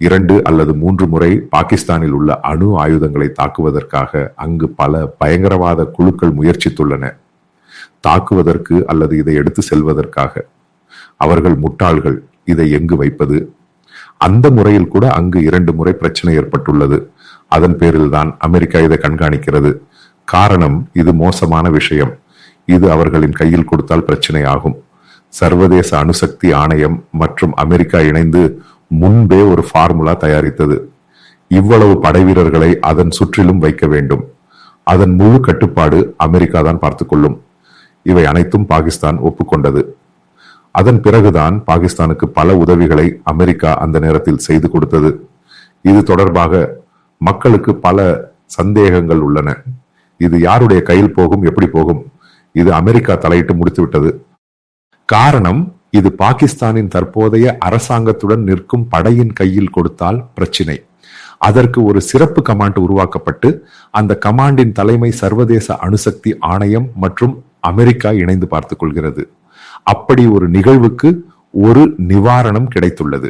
இரண்டு அல்லது மூன்று முறை பாகிஸ்தானில் உள்ள அணு ஆயுதங்களை தாக்குவதற்காக அங்கு பல பயங்கரவாத குழுக்கள் முயற்சித்துள்ளன. தாக்குவதற்கு அல்லது இதை எடுத்து செல்வதற்காக. அவர்கள் முட்டாள்கள் இதை எங்கு வைப்பது? அந்த முறையில் கூட அங்கு இரண்டு முறை பிரச்சனை ஏற்பட்டுள்ளது. அதன் பேரில் தான் அமெரிக்கா இதை கண்காணிக்கிறது. காரணம் இது மோசமான விஷயம். இது அவர்களின் கையில் கொடுத்தால் பிரச்சனை ஆகும் சர்வதேச அணுசக்தி ஆணையம் மற்றும் அமெரிக்கா இணைந்து முன்பே ஒரு ஃபார்முலா தயாரித்தது. இவ்வளவு படை வீரர்களை அதன் சுற்றிலும் வைக்க வேண்டும். அதன் முழு கட்டுப்பாடு அமெரிக்கா தான் பார்த்துக்கொள்ளும் இவை அனைத்தும் பாகிஸ்தான் ஒப்புக்கொண்டது. அதன் பிறகுதான் பாகிஸ்தானுக்கு பல உதவிகளை அமெரிக்கா அந்த நேரத்தில் செய்து கொடுத்தது. இது தொடர்பாக மக்களுக்கு பல சந்தேகங்கள் உள்ளன. இது யாருடைய கையில் போகும் எப்படி போகும்? இது அமெரிக்கா தலையிட்டு முடித்துவிட்டது. காரணம் இது பாகிஸ்தானின் தற்போதைய அரசாங்கத்துடன் நிற்கும் படையின் கையில் கொடுத்தால் பிரச்சினை. அதற்கு ஒரு சிறப்பு கமாண்ட் உருவாக்கப்பட்டு அந்த கமாண்டின் தலைமை சர்வதேச அணுசக்தி ஆணையம் மற்றும் அமெரிக்கா இணைந்து பார்த்துக் கொள்கிறது. அப்படி ஒரு நிகழ்வுக்கு ஒரு நிவாரணம் கிடைத்துள்ளது.